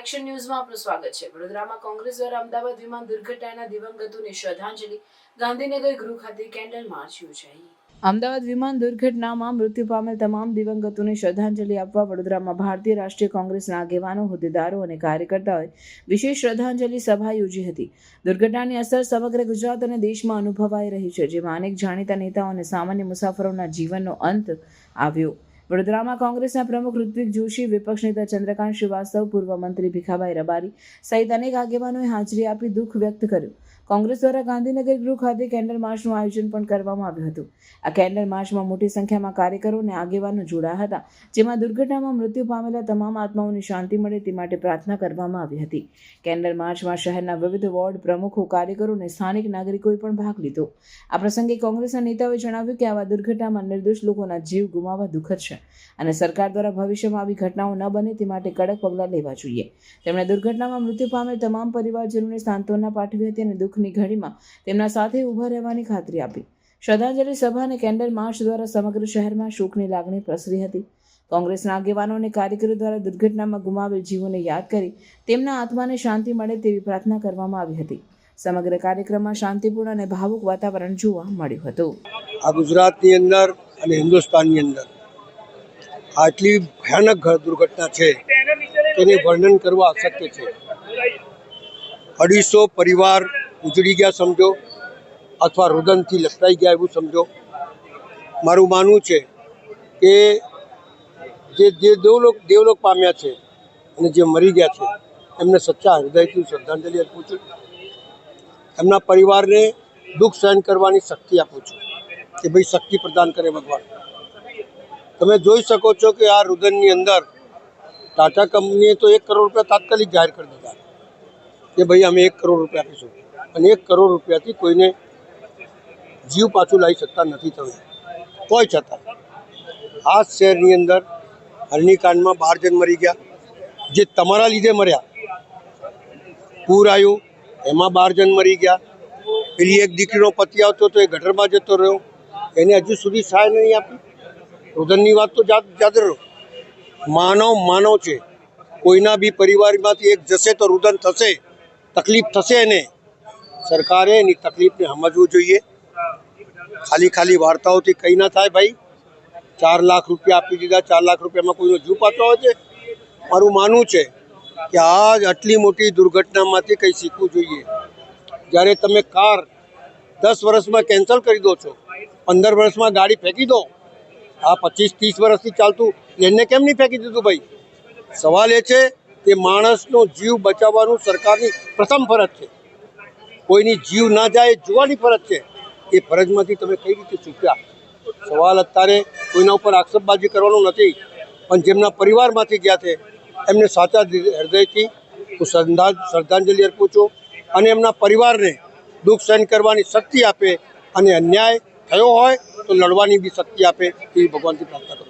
Action ન્યૂઝમાં આપનું સ્વાગત છે. વડોદરામાં કોંગ્રેસ દ્વારા અમદાવાદ વિમાન દુર્ઘટનાના દિવંગતોને શ્રદ્ધાંજલિ. ગાંધીનગર ગૃહ ખાતે કેન્ડલ માર્ચ યોજાઈ. અમદાવાદ વિમાન દુર્ઘટનામાં મૃત્યુ પામેલ તમામ દિવંગતોને શ્રદ્ધાંજલિ આપવા વડોદરામાં ભારતીય રાષ્ટ્રીય કોંગ્રેસના આગેવાનો, હોદ્દેદારો અને કાર્યકર્તાઓએ વિશેષ શ્રદ્ધાંજલિ સભા યોજી હતી. દુર્ઘટનાની અસર સમગ્ર ગુજરાત અને દેશમાં અનુભવાઈ રહી છે, જેમાં અનેક જાણીતા નેતાઓ અને સામાન્ય મુસાફરોના જીવનનો અંત આવ્યો. વડોદરામાં કોંગ્રેસના પ્રમુખ ઋત્વિક જોશી, વિપક્ષ નેતા ચંદ્રકાંત શ્રીવાસ્તવ, પૂર્વ મંત્રી ભીખાભાઈ રબારી સહિત અનેક આગેવાનોએ હાજરી આપી દુઃખ વ્યક્ત કર્યું. કોંગ્રેસ દ્વારા ગાંધીનગર ગૃહ ખાતે કેન્ડલ માર્ચનું આયોજન પણ કરવામાં આવ્યું હતું. આ કેન્ડલ માર્ચમાં મોટી સંખ્યામાં કાર્યકરો અને આગેવાનો જોડાયા હતા, જેમાં દુર્ઘટનામાં મૃત્યુ પામેલા તમામ આત્માઓની શાંતિ મળે તે માટે પ્રાર્થના કરવામાં આવી હતી. કેન્ડલ માર્ચમાં શહેરના વિવિધ વોર્ડ પ્રમુખો, કાર્યકરો અને સ્થાનિક નાગરિકોએ પણ ભાગ લીધો. આ પ્રસંગે કોંગ્રેસના નેતાઓએ જણાવ્યું કે આવા દુર્ઘટનામાં નિર્દોષ લોકોના જીવ ગુમાવવા દુઃખદ છે અને સરકાર દ્વારા ભવિષ્યમાં આવી ઘટનાઓ ન બને તે માટે કડક પગલાં લેવા જોઈએ. તેમણે દુર્ઘટનામાં મૃત્યુ પામેલ તમામ પરિવારજનોને સાંત્વના પાઠવી હતી અને દુઃખની ઘડીમાં તેમના સાથે ઊભા રહેવાની ખાતરી આપી. શ્રદ્ધાંજલિ સભા અને કેન્ડલ માર્ચ દ્વારા સમગ્ર શહેરમાં શોકની લાગણી પ્રસરી હતી. કોંગ્રેસના આગેવાનો અને કાર્યકરો દ્વારા દુર્ઘટનામાં ગુમાવેલ જીવોને યાદ કરી તેમના આત્માને શાંતિ મળે તેવી પ્રાર્થના કરવામાં આવી હતી. સમગ્ર કાર્યક્રમમાં શાંતિપૂર્ણ અને ભાવુક વાતાવરણ જોવા મળ્યું હતું. આ ગુજરાતની અંદર અને હિન્દુસ્તાનની અંદર આટલી ભયાનક દુર્ઘટના છે તેને વર્ણન કરવા અશક્ય છે. અઢીસો પરિવાર ઉજળી ગયા સમજો, અથવા રુદનથી લપટાઈ ગયા એવું સમજો. મારું માનવું છે કે જે જે દેવલોક દેવલોક પામ્યા છે અને જે મરી ગયા છે, એમને સચ્ચા હૃદયથી શ્રદ્ધાંજલિ આપું છું. એમના પરિવારને દુઃખ સહન કરવાની શક્તિ આપું છું કે ભાઈ શક્તિ પ્રદાન કરે ભગવાન. તમે જોઈ શકો છો કે આ રુદનની અંદર ટાટા કંપનીએ તો એક કરોડ રૂપિયા તાત્કાલિક જાહેર કરી દીધા કે ભાઈ અમે એક કરોડ રૂપિયા આપીશું. અને એક કરોડ રૂપિયાથી કોઈને જીવ પાછું લાવી શકતા નથી તમે. તોય છતાં, આ શહેરની અંદર હરણીકાંડમાં બાર જણ મરી ગયા. જે તમારા લીધે મર્યા. પૂર આવ્યું, એમાં બાર જણ મરી ગયા. પેલી એક દીકરીનો પતિ આવતો તો એ ગટરમાં જતો રહ્યો. એને હજુ સુધી સહાય નહીં આપી. રુદનની વાત તો જાત જાત રહ્યો. માનવ માનવ છે. કોઈના બી પરિવારમાંથી એક જશે તો રુદન થશે. તકલીફ થશે એને. સરકારે એની તકલીફને સમજવું જોઈએ. ખાલી ખાલી વાર્તાઓથી કંઈ ના થાય ભાઈ. ચાર લાખ રૂપિયા આપી દીધા, ચાર લાખ રૂપિયામાં કોઈનો જીવ પાછો હોય છે? મારું માનવું છે કે આ આટલી મોટી દુર્ઘટનામાંથી કંઈ શીખવું જોઈએ. જ્યારે તમે કાર દસ વર્ષમાં કેન્સલ કરી દો છો, પંદર વર્ષમાં ગાડી ફેંકી દો, આ પચીસ, ત્રીસ વર્ષથી ચાલતું એને કેમ નહીં ફેંકી દીધું ભાઈ? સવાલ એ છે કે માણસનો જીવ બચાવવાનું સરકારની પ્રથમ ફરજ છે. કોઈની જીવ ના જાય જોવાની ફરજ છે. એ ફરજમાંથી તમે કઈ રીતે ચૂક્યા? સવાલ અત્યારે કોઈના ઉપર આક્ષેપબાજી કરવાનો નથી. પણ જેમના પરિવારમાંથી ગયા છે, એમને સાચા હૃદયથી હું શ્રદ્ધા, શ્રદ્ધાંજલિ અર્પું છું અને એમના પરિવારને દુઃખ સહન કરવાની શક્તિ આપે અને અન્યાય થયો હોય તો લડવાની બી શક્તિ આપે એવી ભગવાનથી પ્રાર્થના કરું